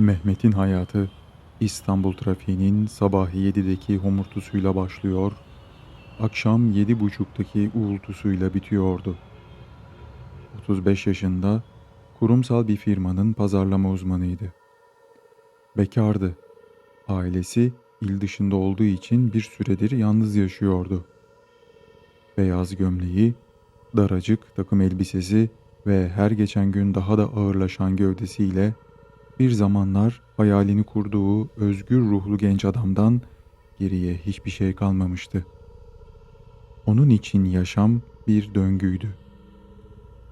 Mehmet'in hayatı İstanbul trafiğinin sabah 7'deki homurtusuyla başlıyor, akşam 7.30'daki uğultusuyla bitiyordu. 35 yaşında kurumsal bir firmanın pazarlama uzmanıydı. Bekardı. Ailesi il dışında olduğu için bir süredir yalnız yaşıyordu. Beyaz gömleği, daracık takım elbisesi ve her geçen gün daha da ağırlaşan gövdesiyle bir zamanlar hayalini kurduğu özgür ruhlu genç adamdan geriye hiçbir şey kalmamıştı. Onun için yaşam bir döngüydü.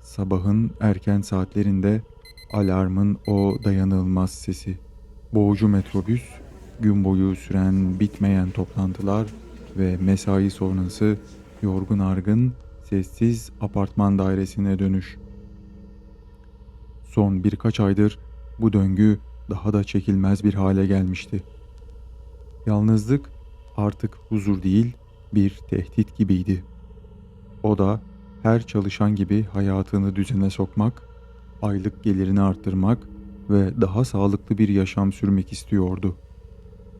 Sabahın erken saatlerinde alarmın o dayanılmaz sesi, boğucu metrobüs, gün boyu süren bitmeyen toplantılar ve mesai sonrası yorgun argın, sessiz apartman dairesine dönüş. Son birkaç aydır bu döngü daha da çekilmez bir hale gelmişti. Yalnızlık artık huzur değil, bir tehdit gibiydi. O da her çalışan gibi hayatını düzene sokmak, aylık gelirini arttırmak ve daha sağlıklı bir yaşam sürmek istiyordu.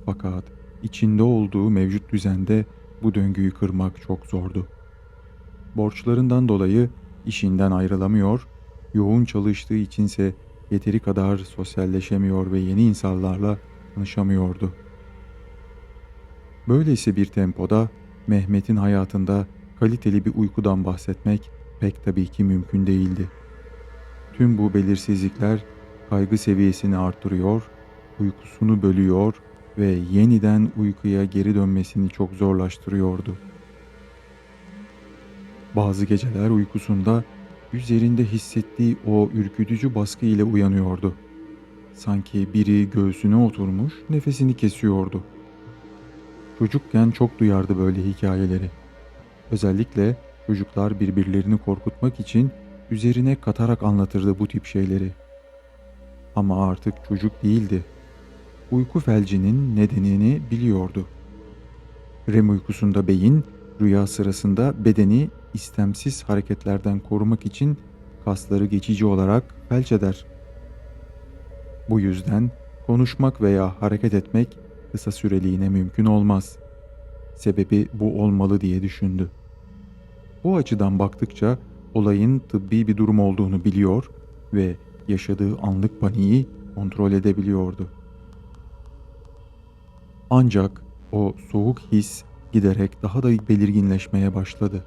Fakat içinde olduğu mevcut düzende bu döngüyü kırmak çok zordu. Borçlarından dolayı işinden ayrılamıyor, yoğun çalıştığı içinse yeteri kadar sosyalleşemiyor ve yeni insanlarla tanışamıyordu. Böylesi bir tempoda Mehmet'in hayatında kaliteli bir uykudan bahsetmek pek tabii ki mümkün değildi. Tüm bu belirsizlikler kaygı seviyesini arttırıyor, uykusunu bölüyor ve yeniden uykuya geri dönmesini çok zorlaştırıyordu. Bazı geceler uykusunda üzerinde hissettiği o ürkütücü baskı ile uyanıyordu. Sanki biri göğsüne oturmuş nefesini kesiyordu. Çocukken çok duyardı böyle hikayeleri. Özellikle çocuklar birbirlerini korkutmak için üzerine katarak anlatırdı bu tip şeyleri. Ama artık çocuk değildi. Uyku felcinin nedenini biliyordu. REM uykusunda beyin, rüya sırasında bedeni istemsiz hareketlerden korumak için kasları geçici olarak felç eder. Bu yüzden konuşmak veya hareket etmek kısa süreliğine mümkün olmaz. Sebebi bu olmalı diye düşündü. Bu açıdan baktıkça olayın tıbbi bir durum olduğunu biliyor ve yaşadığı anlık paniği kontrol edebiliyordu. Ancak o soğuk his giderek daha da belirginleşmeye başladı.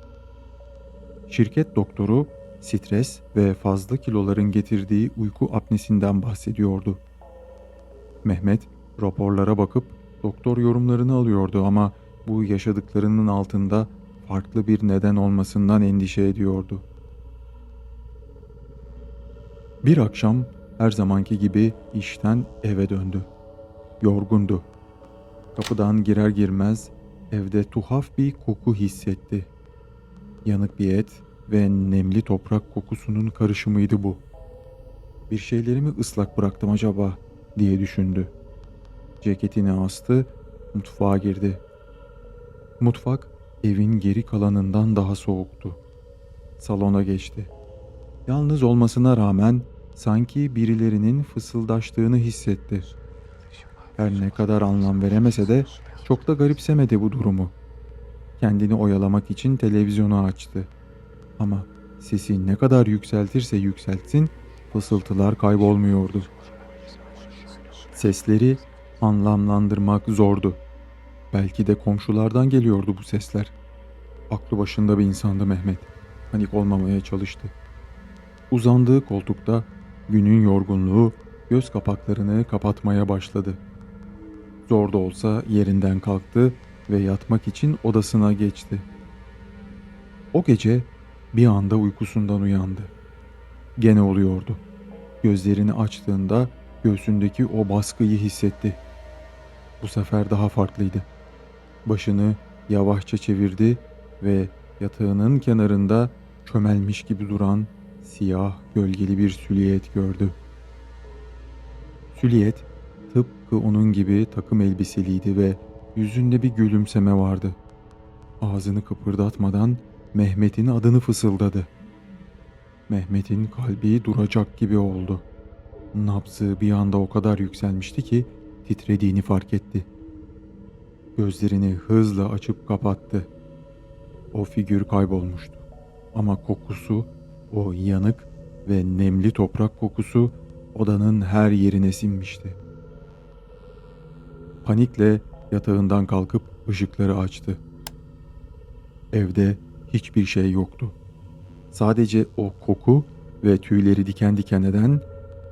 Şirket doktoru stres ve fazla kiloların getirdiği uyku apnesinden bahsediyordu. Mehmet raporlara bakıp doktor yorumlarını alıyordu ama bu yaşadıklarının altında farklı bir neden olmasından endişe ediyordu. Bir akşam her zamanki gibi işten eve döndü. Yorgundu. Kapıdan girer girmez evde tuhaf bir koku hissetti. Yanık bir et ve nemli toprak kokusunun karışımıydı bu. Bir şeyleri mi ıslak bıraktım acaba diye düşündü. Ceketini astı, mutfağa girdi. Mutfak evin geri kalanından daha soğuktu. Salona geçti. Yalnız olmasına rağmen sanki birilerinin fısıldaştığını hissetti. Her ne kadar anlam veremese de çok da garipsemedi bu durumu. Kendini oyalamak için televizyonu açtı. Ama sesi ne kadar yükseltirse yükseltsin fısıltılar kaybolmuyordu. Sesleri anlamlandırmak zordu. Belki de komşulardan geliyordu bu sesler. Aklı başında bir insandı Mehmet. Panik olmamaya çalıştı. Uzandığı koltukta günün yorgunluğu göz kapaklarını kapatmaya başladı. Zor da olsa yerinden kalktı ve yatmak için odasına geçti. O gece bir anda uykusundan uyandı. Gene oluyordu. Gözlerini açtığında göğsündeki o baskıyı hissetti. Bu sefer daha farklıydı. Başını yavaşça çevirdi ve yatağının kenarında çömelmiş gibi duran siyah gölgeli bir süliyet gördü. Süliyet tıpkı onun gibi takım elbiseliydi ve yüzünde bir gülümseme vardı. Ağzını kıpırdatmadan Mehmet'in adını fısıldadı. Mehmet'in kalbi duracak gibi oldu. Nabzı bir anda o kadar yükselmişti ki titrediğini fark etti. Gözlerini hızla açıp kapattı. O figür kaybolmuştu. Ama kokusu, o yanık ve nemli toprak kokusu odanın her yerine sinmişti. Panikle yatağından kalkıp ışıkları açtı. Evde hiçbir şey yoktu. Sadece o koku ve tüyleri diken diken eden,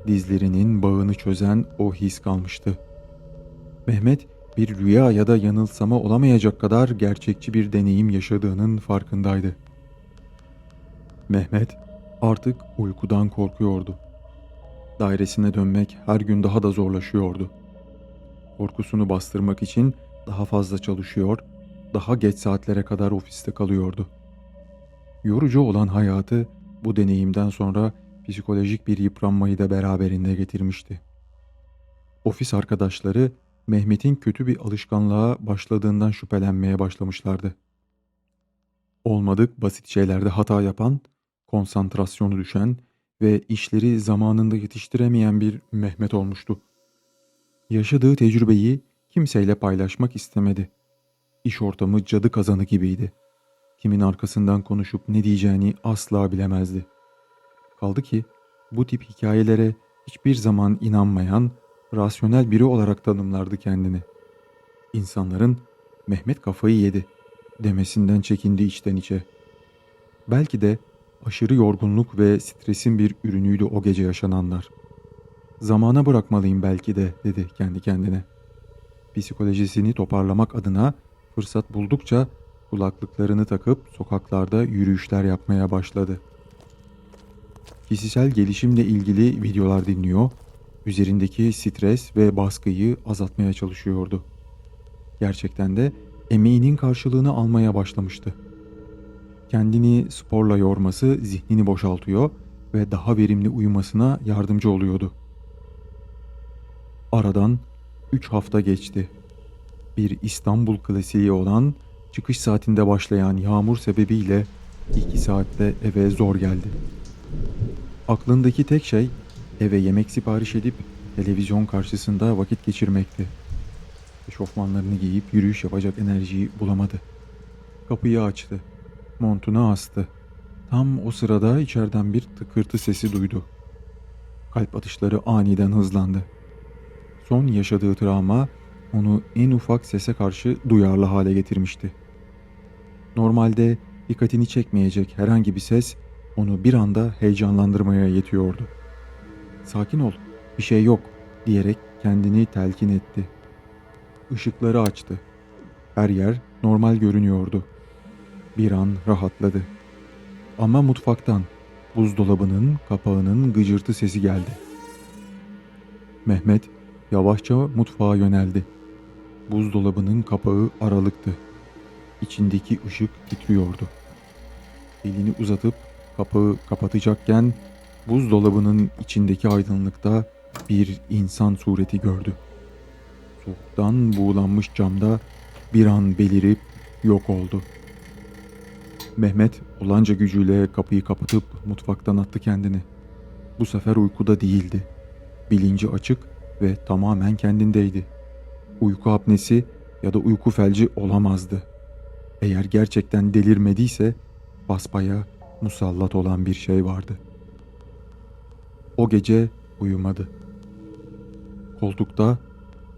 dizlerinin bağını çözen o his kalmıştı. Mehmet bir rüya ya da yanılsama olamayacak kadar gerçekçi bir deneyim yaşadığının farkındaydı. Mehmet artık uykudan korkuyordu. Dairesine dönmek her gün daha da zorlaşıyordu. Korkusunu bastırmak için daha fazla çalışıyor, daha geç saatlere kadar ofiste kalıyordu. Yorucu olan hayatı bu deneyimden sonra psikolojik bir yıpranmayı da beraberinde getirmişti. Ofis arkadaşları Mehmet'in kötü bir alışkanlığa başladığından şüphelenmeye başlamışlardı. Olmadık basit şeylerde hata yapan, konsantrasyonu düşen ve işleri zamanında yetiştiremeyen bir Mehmet olmuştu. Yaşadığı tecrübeyi kimseyle paylaşmak istemedi. İş ortamı cadı kazanı gibiydi. Kimin arkasından konuşup ne diyeceğini asla bilemezdi. Kaldı ki bu tip hikayelere hiçbir zaman inanmayan, rasyonel biri olarak tanımlardı kendini. İnsanların Mehmet kafayı yedi demesinden çekindi içten içe. Belki de aşırı yorgunluk ve stresin bir ürünüydü o gece yaşananlar. Zamana bırakmalıyım belki de dedi kendi kendine. Psikolojisini toparlamak adına fırsat buldukça kulaklıklarını takıp sokaklarda yürüyüşler yapmaya başladı. Kişisel gelişimle ilgili videolar dinliyor, üzerindeki stres ve baskıyı azaltmaya çalışıyordu. Gerçekten de emeğinin karşılığını almaya başlamıştı. Kendini sporla yorması zihnini boşaltıyor ve daha verimli uyumasına yardımcı oluyordu. Aradan 3 hafta geçti. Bir İstanbul klasiği olan çıkış saatinde başlayan yağmur sebebiyle 2 saatte eve zor geldi. Aklındaki tek şey eve yemek sipariş edip televizyon karşısında vakit geçirmekti. Eşofmanlarını giyip yürüyüş yapacak enerjiyi bulamadı. Kapıyı açtı. Montunu astı. Tam o sırada içeriden bir tıkırtı sesi duydu. Kalp atışları aniden hızlandı. Son yaşadığı travma onu en ufak sese karşı duyarlı hale getirmişti. Normalde dikkatini çekmeyecek herhangi bir ses onu bir anda heyecanlandırmaya yetiyordu. Sakin ol, bir şey yok diyerek kendini telkin etti. Işıkları açtı. Her yer normal görünüyordu. Bir an rahatladı. Ama mutfaktan buzdolabının kapağının gıcırtı sesi geldi. Mehmet yavaşça mutfağa yöneldi. Buzdolabının kapağı aralıktı. İçindeki ışık titriyordu. Elini uzatıp kapağı kapatacakken buzdolabının içindeki aydınlıkta bir insan sureti gördü. Soğuktan buğulanmış camda bir an belirip yok oldu. Mehmet olanca gücüyle kapıyı kapatıp mutfaktan attı kendini. Bu sefer uykuda değildi. Bilinci açık ve tamamen kendindeydi. Uyku apnesi ya da uyku felci olamazdı. Eğer gerçekten delirmediyse basbaya musallat olan bir şey vardı. O gece uyumadı. Koltukta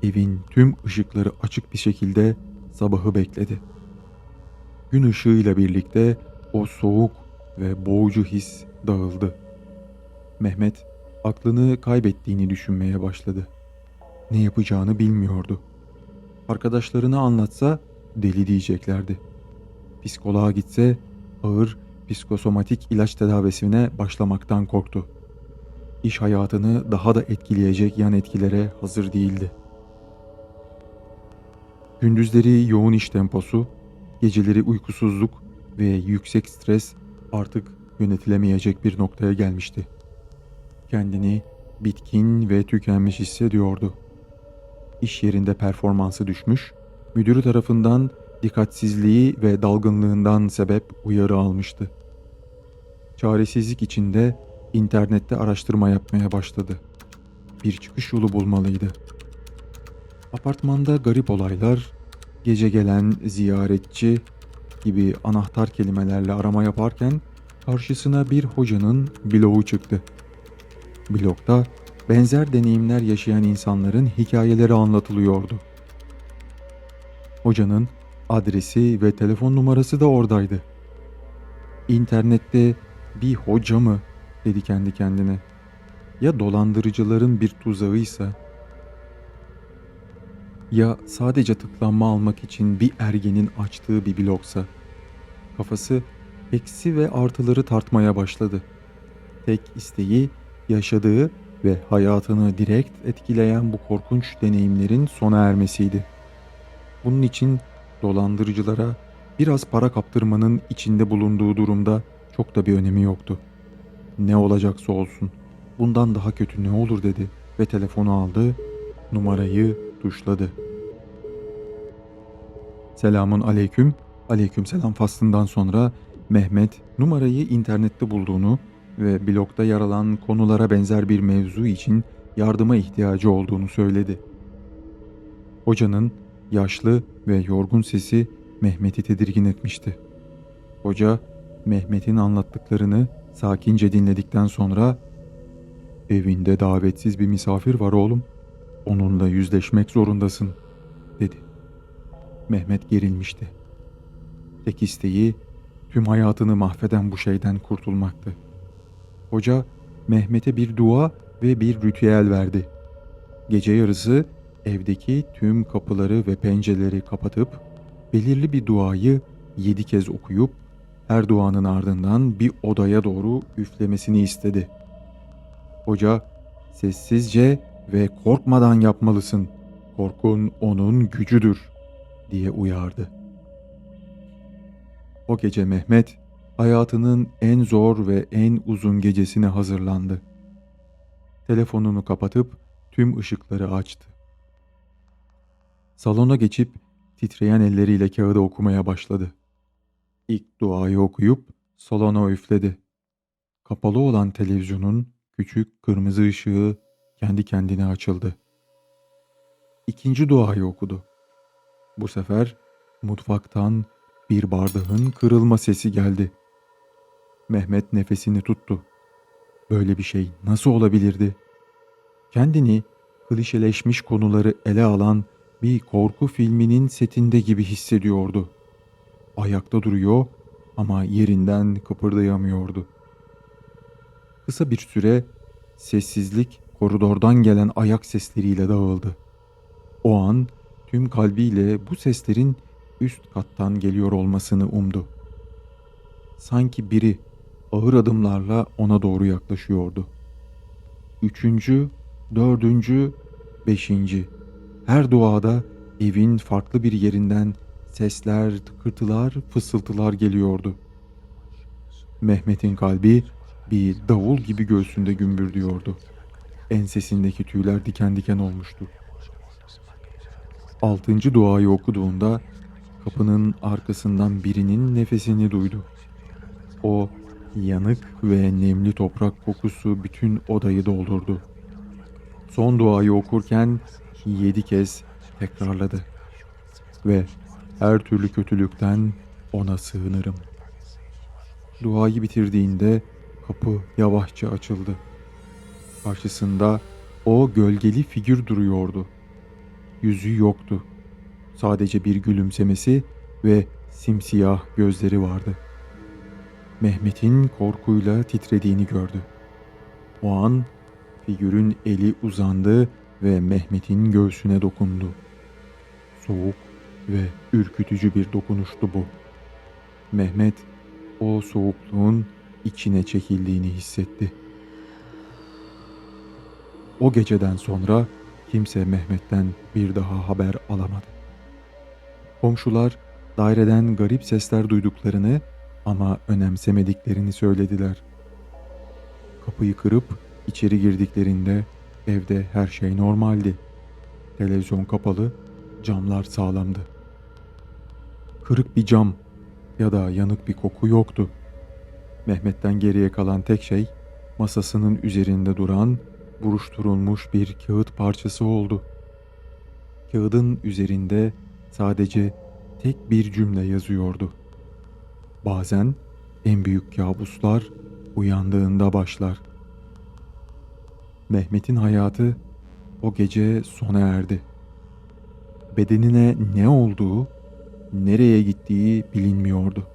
evin tüm ışıkları açık bir şekilde sabahı bekledi. Gün ışığıyla birlikte o soğuk ve boğucu his dağıldı. Mehmet aklını kaybettiğini düşünmeye başladı. Ne yapacağını bilmiyordu. Arkadaşlarına anlatsa deli diyeceklerdi. Psikoloğa gitse ağır psikosomatik ilaç tedavisine başlamaktan korktu. İş hayatını daha da etkileyecek yan etkilere hazır değildi. Gündüzleri yoğun iş temposu, geceleri uykusuzluk ve yüksek stres artık yönetilemeyecek bir noktaya gelmişti. Kendini bitkin ve tükenmiş hissediyordu. İş yerinde performansı düşmüş, müdürü tarafından dikkatsizliği ve dalgınlığından sebep uyarı almıştı. Çaresizlik içinde internette araştırma yapmaya başladı. bir çıkış yolu bulmalıydı. Apartmanda garip olaylar, gece gelen ziyaretçi gibi anahtar kelimelerle arama yaparken karşısına bir hocanın bloğu çıktı. Blogda benzer deneyimler yaşayan insanların hikayeleri anlatılıyordu. Hocanın adresi ve telefon numarası da oradaydı. İnternette bir hoca mı dedi kendi kendine. Ya dolandırıcıların bir tuzağıysa? Ya sadece tıklanma almak için bir ergenin açtığı bir blogsa? Kafası eksi ve artıları tartmaya başladı. Tek isteği yaşadığı ve hayatını direkt etkileyen bu korkunç deneyimlerin sona ermesiydi. Bunun için dolandırıcılara biraz para kaptırmanın içinde bulunduğu durumda çok da bir önemi yoktu. Ne olacaksa olsun. Bundan daha kötü ne olur dedi ve telefonu aldı, numarayı tuşladı. Selamun aleyküm. Aleyküm selam faslından sonra Mehmet numarayı internette bulduğunu ve blogda yer alan konulara benzer bir mevzu için yardıma ihtiyacı olduğunu söyledi. Hocanın yaşlı ve yorgun sesi Mehmet'i tedirgin etmişti. Hoca Mehmet'in anlattıklarını sakince dinledikten sonra "Evinde davetsiz bir misafir var oğlum. Onunla yüzleşmek zorundasın." dedi. Mehmet gerilmişti. Tek isteği tüm hayatını mahveden bu şeyden kurtulmaktı. Hoca Mehmet'e bir dua ve bir ritüel verdi. Gece yarısı evdeki tüm kapıları ve pencereleri kapatıp belirli bir duayı yedi kez okuyup her duanın ardından bir odaya doğru üflemesini istedi. Hoca sessizce ve korkmadan yapmalısın. Korkun onun gücüdür diye uyardı. O gece Mehmet hayatının en zor ve en uzun gecesine hazırlandı. Telefonunu kapatıp tüm ışıkları açtı. Salona geçip titreyen elleriyle kağıdı okumaya başladı. İlk duayı okuyup salona üfledi. Kapalı olan televizyonun küçük kırmızı ışığı kendi kendine açıldı. İkinci duayı okudu. Bu sefer mutfaktan bir bardağın kırılma sesi geldi. Mehmet nefesini tuttu. Böyle bir şey nasıl olabilirdi? Kendini klişeleşmiş konuları ele alan bir korku filminin setinde gibi hissediyordu. Ayakta duruyor ama yerinden kıpırdayamıyordu. Kısa bir süre sessizlik koridordan gelen ayak sesleriyle dağıldı. O an tüm kalbiyle bu seslerin üst kattan geliyor olmasını umdu. Sanki biri ağır adımlarla ona doğru yaklaşıyordu. Üçüncü, dördüncü, beşinci. Her duada evin farklı bir yerinden sesler, tıkırtılar, fısıltılar geliyordu. Mehmet'in kalbi bir davul gibi göğsünde gümbürdüyordu. Ensesindeki tüyler diken diken olmuştu. Altıncı duayı okuduğunda kapının arkasından birinin nefesini duydu. O yanık ve nemli toprak kokusu bütün odayı doldurdu. Son duayı okurken yedi kez tekrarladı. Ve her türlü kötülükten ona sığınırım. Duayı bitirdiğinde kapı yavaşça açıldı. Karşısında o gölgeli figür duruyordu. Yüzü yoktu. Sadece bir gülümsemesi ve simsiyah gözleri vardı. Mehmet'in korkuyla titrediğini gördü. O an figürün eli uzandı ve Mehmet'in göğsüne dokundu. Soğuk ve ürkütücü bir dokunuştu bu. Mehmet o soğukluğun içine çekildiğini hissetti. O geceden sonra kimse Mehmet'ten bir daha haber alamadı. Komşular daireden garip sesler duyduklarını ama önemsemediklerini söylediler. Kapıyı kırıp içeri girdiklerinde evde her şey normaldi. Televizyon kapalı, camlar sağlamdı. Kırık bir cam ya da yanık bir koku yoktu. Mehmet'ten geriye kalan tek şey masasının üzerinde duran buruşturulmuş bir kağıt parçası oldu. Kağıdın üzerinde sadece tek bir cümle yazıyordu. Bazen en büyük kabuslar uyandığında başlar. Mehmet'in hayatı o gece sona erdi. Bedenine ne olduğu, nereye gittiği bilinmiyordu.